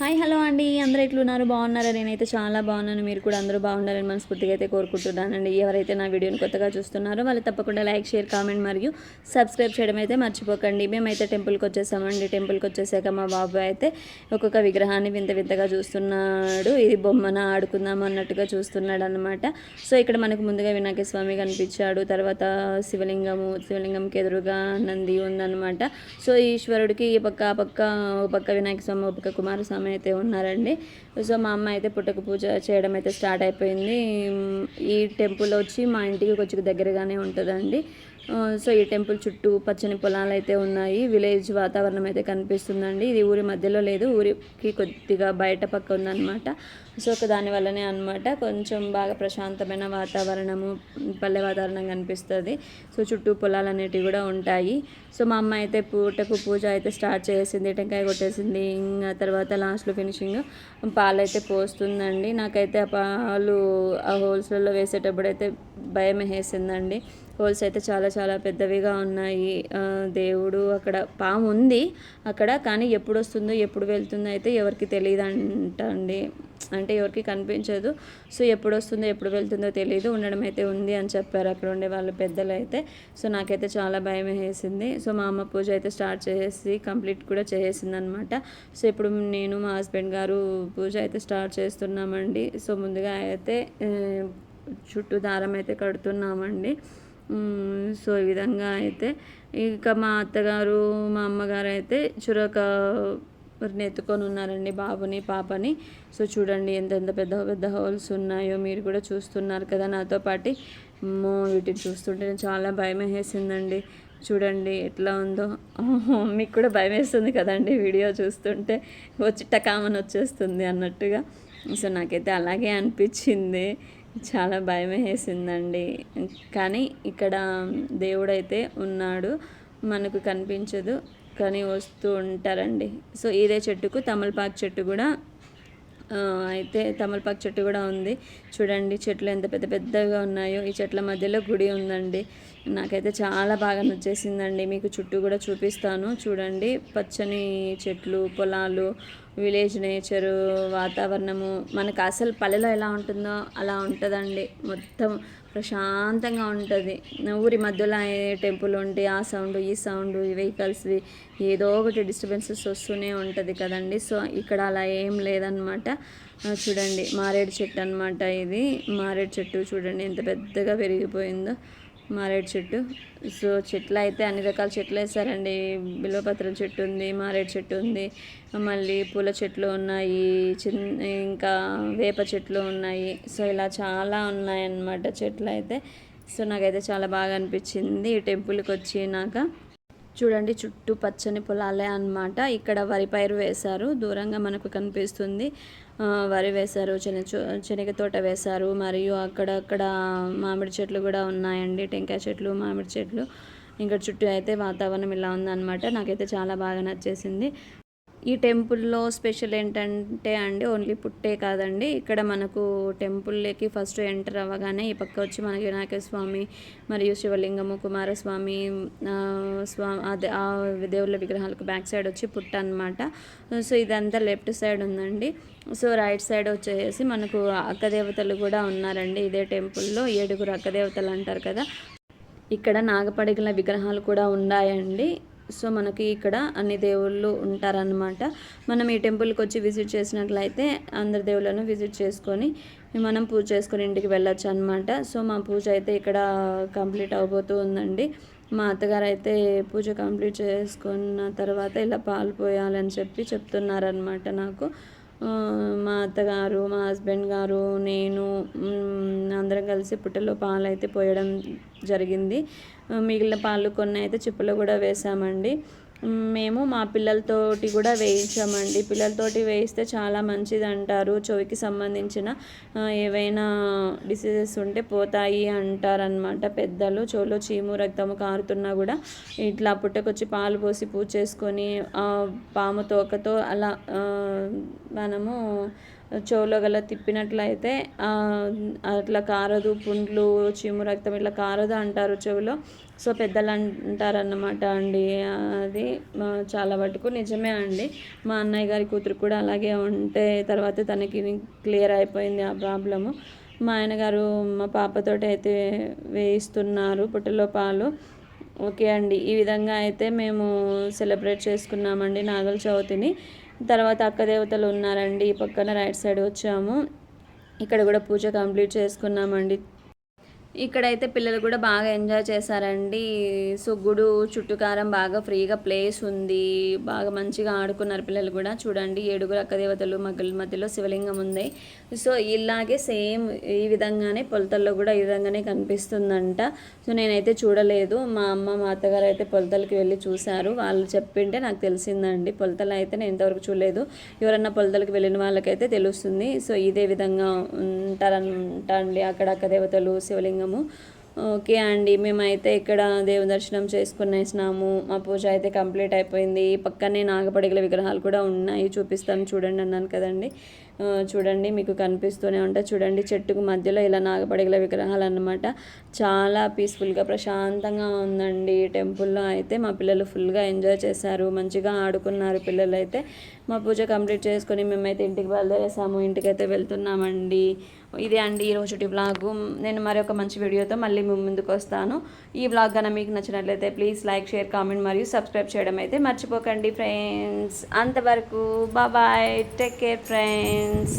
Hi hello అండి. అందరూ ఎట్లున్నారు బాగున్నారా? నేనైతే చాలా బాగున్నాను. మీరు కూడా అందరూ బాగుండాలని మనస్ఫూర్తిగా అయితే కోరుకుంటున్నానండి. ఎవరైతే నా వీడియోని కొత్తగా చూస్తున్నారో వాళ్ళు తప్పకుండా లైక్ షేర్ కామెంట్ మరియు సబ్స్క్రైబ్ చేయడం అయితే మర్చిపోకండి. మేమైతే టెంపుల్కి వచ్చేసామండి. టెంపుల్కి వచ్చేసాక మా బాబు అయితే ఒక్కొక్క విగ్రహాన్ని వింత వింతగా చూస్తున్నాడు. ఇది బొమ్మన? ఆడుకుందాం అన్నట్టుగా చూస్తున్నాడు అనమాట సో ఇక్కడ మనకు ముందుగా వినాయక స్వామి కనిపించాడు. తర్వాత శివలింగము శివలింగంకి ఎదురుగా నంది ఉందన్నమాట. సో ఈశ్వరుడికి ఈ పక్క ఆ పక్క ఒక పక్క వినాయక స్వామి ఒక పక్క కుమారస్వామి అయితే ఉన్నారండి. సో మా అమ్మ అయితే పుట్టక పూజ చేయడం అయితే స్టార్ట్ అయిపోయింది. ఈ టెంపుల్ వచ్చి మా ఇంటికి కొంచెం దగ్గరగానే ఉంటుందండి. సో ఈ టెంపుల్ చుట్టూ పచ్చని పొలాలు అయితే ఉన్నాయి. విలేజ్ వాతావరణం అయితే కనిపిస్తుందండి. ఇది ఊరి మధ్యలో లేదు. ఊరికి కొద్దిగా బయట పక్క ఉందన్నమాట. సో ఒక దాని వల్లనే అనమాట కొంచెం బాగా ప్రశాంతమైన వాతావరణము పల్లె వాతావరణం కనిపిస్తుంది. సో చుట్టూ పొలాలు అనేటివి కూడా ఉంటాయి. సో మా అమ్మ అయితే పూటకు పూజ అయితే స్టార్ట్ చేసింది టెంకాయ కొట్టేసింది. ఇంకా తర్వాత లాస్ట్లో ఫినిషింగ్ పాలు అయితే పోస్తుందండి. నాకైతే ఆ పాలు ఆ హోల్స్లలో వేసేటప్పుడు అయితే భయం వేసిందండి. హోల్స్ అయితే చాలా చాలా పెద్దవిగా ఉన్నాయి. దేవుడు అక్కడ పాము ఉంది అక్కడ కానీ ఎప్పుడు వస్తుందో ఎప్పుడు వెళ్తుందో అయితే ఎవరికి తెలియదు అంట అండి అంటే ఎవరికి కనిపించదు. సో ఎప్పుడు వస్తుందో ఎప్పుడు వెళ్తుందో తెలియదు ఉండడం అయితే ఉంది అని చెప్పారు. అక్కడ ఉండే వాళ్ళు పెద్దలు అయితే. సో నాకైతే చాలా భయం వేసింది. సో మా అమ్మ పూజ అయితే స్టార్ట్ చేసి కంప్లీట్ కూడా చేసేసింది అనమాట సో ఇప్పుడు నేను మా హస్బెండ్ గారు పూజ అయితే స్టార్ట్ చేస్తున్నామండి. సో ముందుగా అయితే చుట్టూ దారం అయితే కడుతున్నామండి. సో ఈ విధంగా అయితే. ఇంకా మా అత్తగారు మా అమ్మగారు అయితే చురక ఎత్తుకొని ఉన్నారండి బాబుని పాపని. సో చూడండి ఎంతెంత పెద్ద పెద్ద హోల్స్ ఉన్నాయో మీరు కూడా చూస్తున్నారు కదా నాతో పాటు. వీటిని చూస్తుంటే చాలా భయం వేసిందండి. చూడండి ఎట్లా ఉందో. మీకు కూడా భయం వేస్తుంది కదండి వీడియో చూస్తుంటే. వచ్చి వచ్చేస్తుంది అన్నట్టుగా. సో నాకైతే అలాగే అనిపించింది. చాలా భయం వేసిందండి. కానీ ఇక్కడ దేవుడైతే ఉన్నాడు. మనకు కనిపించదు. కానీ వస్తూ ఉంటారండి. సో ఇదే చెట్టుకు తమలపాకు చెట్టు కూడా అయితే తమలపాకు చెట్టు కూడా ఉంది. చూడండి చెట్లు ఎంత పెద్ద పెద్దగా ఉన్నాయో. ఈ చెట్ల మధ్యలో గుడి ఉందండి. నాకైతే చాలా బాగా నచ్చేసిందండి. మీకు చుట్టూ కూడా చూపిస్తాను. చూడండి పచ్చని చెట్లు పొలాలు విలేజ్ నేచరు వాతావరణము. మనకు అసలు పల్లెలో ఎలా ఉంటుందో అలా ఉంటుందండి. మొత్తం ప్రశాంతంగా ఉంటుంది. ఊరి మధ్యలో టెంపుల్ ఉంటే ఆ సౌండ్ ఈ సౌండ్ ఈ వెహికల్స్వి ఏదో ఒకటి డిస్టర్బెన్సెస్ వస్తూనే ఉంటుంది కదండి. సో ఇక్కడ అలా ఏం లేదనమాట చూడండి మారేడు చెట్టు అనమాట ఇది. మారేడు చెట్టు చూడండి ఎంత పెద్దగా పెరిగిపోయిందో. మారేడు చెట్టు. సో చెట్లు అయితే అన్ని రకాల చెట్లు వేసారండి. బిల్వపత్రం చెట్టు ఉంది మారేడు చెట్టు ఉంది. మళ్ళీ పూల చెట్లు ఉన్నాయి చిన్న ఇంకా వేప చెట్లు ఉన్నాయి. సో ఇలా చాలా ఉన్నాయన్నమాట చెట్లు అయితే. సో నాకైతే చాలా బాగా అనిపించింది. ఈ టెంపుల్కి వచ్చినాక చూడండి చుట్టూ పచ్చని పొలాలే అనమాట ఇక్కడ వరి పైరు వేశారు. దూరంగా మనకు కనిపిస్తుంది వరి వేశారు శనగ శనగ తోట వేశారు. మరియు అక్కడక్కడ మామిడి చెట్లు కూడా ఉన్నాయండి. టెంకాయ చెట్లు మామిడి చెట్లు. ఇంకా చుట్టూ అయితే వాతావరణం ఇలా ఉందన్నమాట. నాకైతే చాలా బాగా నచ్చేసింది. ఈ టెంపుల్లో స్పెషల్ ఏంటంటే అండి ఓన్లీ పుట్టే కాదండి. ఇక్కడ మనకు టెంపుల్లోకి ఫస్ట్ ఎంటర్ అవ్వగానే ఈ పక్క వచ్చి మనకి వినాయక స్వామి మరియు శివలింగము కుమారస్వామి స్వామి అదే ఆ దేవుళ్ళ విగ్రహాలకు బ్యాక్ సైడ్ వచ్చి పుట్ట అనమాట సో ఇదంతా లెఫ్ట్ సైడ్ ఉందండి. సో రైట్ సైడ్ వచ్చేసి మనకు అక్కదేవతలు కూడా ఉన్నారండి ఇదే టెంపుల్లో. ఏడుగురు అక్కదేవతలు అంటారు కదా. ఇక్కడ నాగపడిగల విగ్రహాలు కూడా ఉన్నాయండి. సో మనకి ఇక్కడ అన్ని దేవుళ్ళు ఉంటారనమాట మనం ఈ టెంపుల్కి వచ్చి విజిట్ చేసినట్లయితే అందరి దేవుళ్ళను విజిట్ చేసుకొని మనం పూజ చేసుకొని ఇంటికి వెళ్ళొచ్చు అనమాట సో మా పూజ అయితే ఇక్కడ కంప్లీట్ అవబోతూ ఉందండి. మా అత్తగారు అయితే పూజ కంప్లీట్ చేసుకున్న తర్వాత ఇలా పాలు పోయాలని చెప్పి చెప్తున్నారనమాట నాకు. మా అత్తగారు మా హస్బెండ్ గారు నేను అందరం కలిసి పుట్టలో పాలు అయితే పోయడం జరిగింది. మిగిలిన పాలు కొన్ని అయితే చిప్పలో కూడా వేసామండి. మేము మా పిల్లలతోటి కూడా వేయించామండి. పిల్లలతోటి వేయిస్తే చాలా మంచిది అంటారు చెవికి సంబంధించిన ఏవైనా డిసీజెస్ ఉంటే పోతాయి అంటారనమాట పెద్దలు. చెవులో చీము రక్తము కారుతున్నా కూడా ఇట్లా పుట్టకొచ్చి పాలు పోసి పూజ చేసుకొని పాము తోకతో అలా మనము చెవులో గల తిప్పినట్లయితే అట్లా కారదు పుండ్లు చీము రక్తం ఇట్లా కారదు అంటారు చెవిలో. సో పెద్దలు అంటారన్నమాట అండి. అది చాలా మటుకు నిజమే అండి. మా అన్నయ్య గారి కూతురు కూడా అలాగే ఉంటే తర్వాత తనకి క్లియర్ అయిపోయింది ఆ ప్రాబ్లము. మా ఆయన గారు మా పాపతోటి అయితే వేయిస్తున్నారు పుట్టలో పాలు. ఓకే అండి. ఈ విధంగా అయితే మేము సెలబ్రేట్ చేసుకున్నామండి నాగల చవితిని. తర్వాత అక్క దేవతలు ఉన్నారండి. ఈ పక్కన రైట్ సైడ్ వచ్చాము. ఇక్కడ కూడా పూజ కంప్లీట్ చేసుకున్నామండి. ఇక్కడైతే పిల్లలు కూడా బాగా ఎంజాయ్ చేశారండి. సుగ్గుడు చుట్టుకారం బాగా ఫ్రీగా ప్లేస్ ఉంది. బాగా మంచిగా ఆడుకున్నారు పిల్లలు కూడా. చూడండి ఏడుగురు అక్క దేవతలు మగ్గుల మధ్యలో శివలింగం ఉంది. సో ఇలాగే సేమ్ ఈ విధంగానే పొలతల్లో కూడా ఈ విధంగానే కనిపిస్తుందంట. సో నేనైతే చూడలేదు. మా అమ్మ మా అత్తగారు అయితే పొలతలకి వెళ్ళి చూశారు. వాళ్ళు చెప్పింటే నాకు తెలిసిందండి. పొలతలు అయితే నేను ఇంతవరకు చూడలేదు. ఎవరన్నా పొలతలకి వెళ్ళిన వాళ్ళకైతే తెలుస్తుంది. సో ఇదే విధంగా ఉంటారంటండి అక్కడ అక్క దేవతలు లింగము. ఓకే అండి మేమైతే ఇక్కడ దేవ దర్శనం చేసుకునేసినాము మా పూజ అయితే కంప్లీట్ అయిపోయింది. పక్కనే నాగపడిగల విగ్రహాలు కూడా ఉన్నాయి చూపిస్తాను చూడండి అన్నాను కదండి. చూడండి మీకు కనిపిస్తూనే ఉంటాయి. చూడండి చెట్టుకు మధ్యలో ఇలా నాగపడిగల విగ్రహాలు అన్నమాట. చాలా పీస్ఫుల్గా ప్రశాంతంగా ఉందండి టెంపుల్లో. అయితే మా పిల్లలు ఫుల్గా ఎంజాయ్ చేశారు. మంచిగా ఆడుకున్నారు పిల్లలు అయితే మా పూజ కంప్లీట్ చేసుకొని మేమైతే ఇంటికి బయలుదేరేసాము. ఇంటికైతే వెళ్తున్నామండి. ఇదే అండి ఈ రోజుటి వ్లాగు. నేను మరొక మంచి వీడియోతో మళ్ళీ ముందుకు వస్తాను. ఈ వ్లాగ్ కనుక మీకు నచ్చినట్లయితే ప్లీజ్ లైక్ షేర్ కామెంట్ మరియు సబ్స్క్రైబ్ చేయడం అయితే మర్చిపోకండి ఫ్రెండ్స్. అంతవరకు బాయ్. Take care friends.